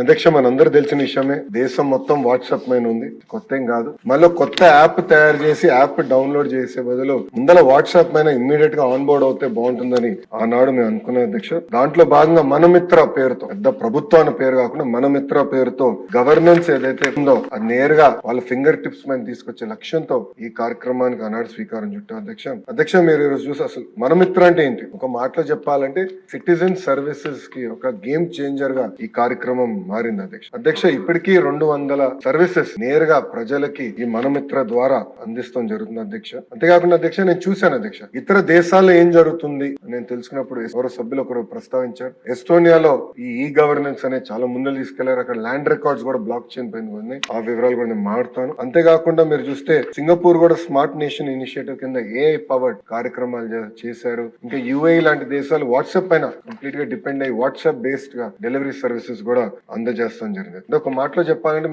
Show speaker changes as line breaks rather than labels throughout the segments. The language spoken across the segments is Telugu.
అధ్యక్ష మనందరూ తెలిసిన విషయమే. దేశం మొత్తం వాట్సాప్ పైన ఉంది. కొత్త ఏం కాదు. మళ్ళీ కొత్త యాప్ తయారు చేసి యాప్ డౌన్లోడ్ చేసే బదులు ముందల వాట్సాప్ పైన ఇమ్మీడియట్గా ఆన్ బోర్డ్ అవుతే బాగుంటుందని ఆనాడు మేము అనుకున్నాం అధ్యక్ష. దాంట్లో భాగంగా మనమిత్ర పేరుతో పెద్ద ప్రభుత్వం అనే పేరు కాకుండా మనమిత్ర పేరుతో గవర్నెన్స్ ఏదైతే ఉందో అది నేరుగా వాళ్ళ ఫింగర్ టిప్స్ మీద తీసుకొచ్చే లక్ష్యంతో ఈ కార్యక్రమానికి ఆనాడు స్వీకారం చుట్టాం అధ్యక్ష. అధ్యక్ష మీరు ఈరోజు చూసి అసలు మనమిత్ర అంటే ఏంటి? ఒక మాటలో చెప్పాలంటే సిటిజన్ సర్వీసెస్కి ఒక గేమ్ చేంజర్గా ఈ కార్యక్రమం మారింది అధ్యక్ష. అధ్యక్ష ఇప్పటికీ రెండు వందల సర్వీసెస్ నేరుగా ప్రజలకి ఈ మనమిత్ర ద్వారా అందిస్తాం జరుగుతుంది అధ్యక్ష. అంతేకాకుండా అధ్యక్ష నేను చూశాను అధ్యక్ష ఇతర దేశాల్లో ఏం జరుగుతుంది నేను తెలుసుకున్నప్పుడు ఎవరో సభ్యులు ఒకరు ప్రస్తావించారు. ఎస్టోనియాలో ఈ ఈ గవర్నెన్స్ అనేది చాలా ముందు తీసుకెళ్ళారు. అక్కడ ల్యాండ్ రికార్డ్స్ కూడా బ్లాక్ చైన్ పైన ఉన్నాయి. ఆ వివరాలు కూడా నేను మాట్లాడతాను. అంతేకాకుండా మీరు చూస్తే సింగపూర్ కూడా స్మార్ట్ నేషన్ ఇనిషియేటివ్ కింద ఏ పవర్డ్ కార్యక్రమాలు చేశారు. ఇంకా యుఏ లాంటి దేశాలు వాట్సాప్ పైన కంప్లీట్గా డిపెండ్ అయ్యి వాట్సాప్ బేస్డ్గా డెలివరీ సర్వీసెస్ కూడా అందజేస్తాం జరిగింది. అంటే ఒక మాటలో చెప్పాలంటే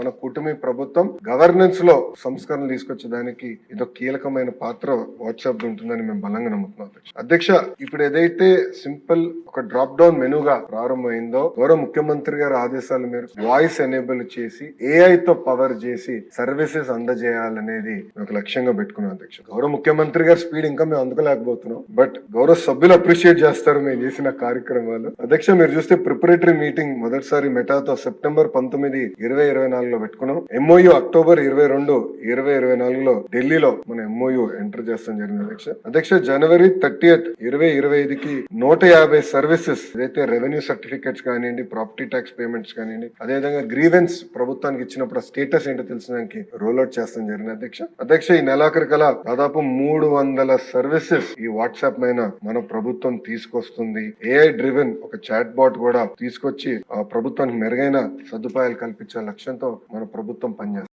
మన కుటుంబ ప్రభుత్వం గవర్నెన్స్లో సంస్కరణలు తీసుకొచ్చేదానికి ఇది కీలకమైన పాత్ర వాట్సాప్ ఉంటుందని మేము బలంగా నమ్ముతున్నాం అధ్యక్ష. ఇప్పుడు ఏదైతే సింపుల్ ఒక డ్రాప్ డౌన్ మెనూగా ప్రారంభమైందో గౌరవ ముఖ్యమంత్రి గారి ఆదేశాల మేరకు వాయిస్ ఎనేబుల్ చేసి ఏఐ తో పవర్ చేసి సర్వీసెస్ అందజేయాలనేది ఒక లక్ష్యంగా పెట్టుకున్నాం అధ్యక్ష. గౌరవ ముఖ్యమంత్రి గారి స్పీడ్ ఇంకా మేము అందుకోలేకపోతున్నాం. బట్ గౌరవ సభ్యులు అప్రిషియేట్ చేస్తారు మేము చేసిన కార్యక్రమాలు. అధ్యక్ష మీరు చూస్తే ప్రిపరేటరీ మీటింగ్ మొదటిసారి మెటాతో సెప్టెంబర్ పంతొమ్మిది ఇరవై ఇరవై నాలుగులో పెట్టుకున్నాం. ఎంఓయూ అక్టోబర్ ఇరవై రెండు ఇరవై ఇరవై నాలుగులో ఢిల్లీలో మన ఎంఓయూ ఎంటర్ చేస్తాం జరిగింది అధ్యక్ష. అధ్యక్ష జనవరి థర్టీఎత్ ఇరవై ఇరవై ఐదుకి నూట యాభై సర్వీసెస్ ఏదైతే రెవెన్యూ సర్టిఫికేట్స్ కానివ్వండి ప్రాపర్టీ ట్యాక్స్ పేమెంట్స్ కానివ్వండి అదేవిధంగా గ్రీవెన్స్ ప్రభుత్వానికి ఇచ్చినప్పుడు స్టేటస్ ఏంటో తెలిసినానికి రోల్ అవుట్ చేస్తాం జరిగింది అధ్యక్ష. అధ్యక్ష ఈ నెలాఖరు కల దాదాపు మూడు వందల సర్వీసెస్ ఈ వాట్సాప్ పైన మన ప్రభుత్వం తీసుకొస్తుంది. ఏఐ డ్రివెన్ ఒక చాట్ బాట్ కూడా తీసుకొచ్చి ఆ ప్రభుత్వానికి మెరుగైన సదుపాయాలు కల్పించే లక్ష్యంతో మన ప్రభుత్వం పనిచేస్తుంది.